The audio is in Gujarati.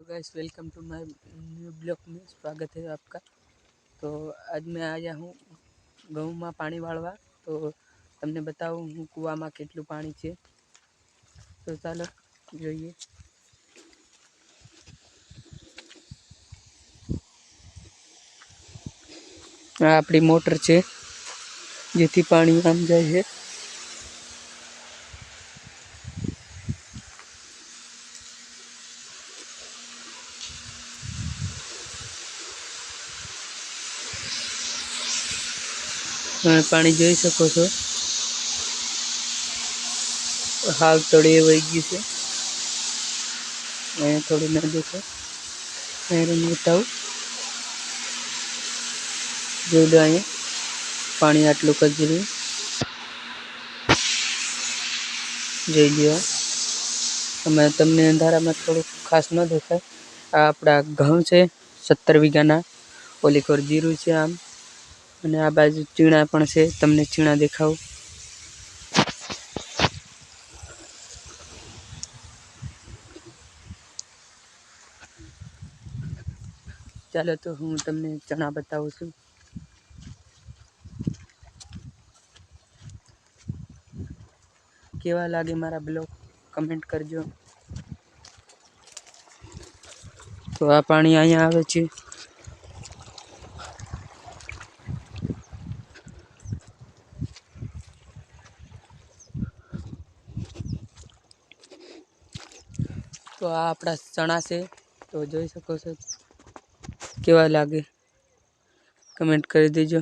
guys welcome to my new blog में स्वागत है आपका તો આજ મેં આવ્યા હું ઘઉંમાં પાણી વાળવા તો તમને બતાવું હું કૂવામાં કેટલું પાણી છે તો ચાલો જોઈએ આ આપણી મોટર છે જેથી પાણી આમ જાય છે તમે પાણી જોઈ શકો છો. હાલ તળીએ વહી ગયું છે. અહીંયા થોડી ના છે. અહીંયા બતાવું જોઈ લો અહીંયા. પાણી આટલું કરી રહ્યું જોઈ લો અમે તમને અંધારામાં થોડુંક ખાસ ન દેખાય. આ આપણા ઘઉં છે, સત્તર વીઘાના. ઓલી કોર જીરું છે આમ. અને આ બાજુ ચીણા પણ છે. તમને ચીણા દેખાવું. ચાલો તો હું તમને ચણા બતાવું છું. કેવા લાગે મારા બ્લોગ? કમેન્ટ કરજો. તો આ પાણી અહીંયા આવે છે. તો આ આપણા ચણા છે. તો જોઈ શકો છો. કેવા લાગે? કમેન્ટ કરી દેજો.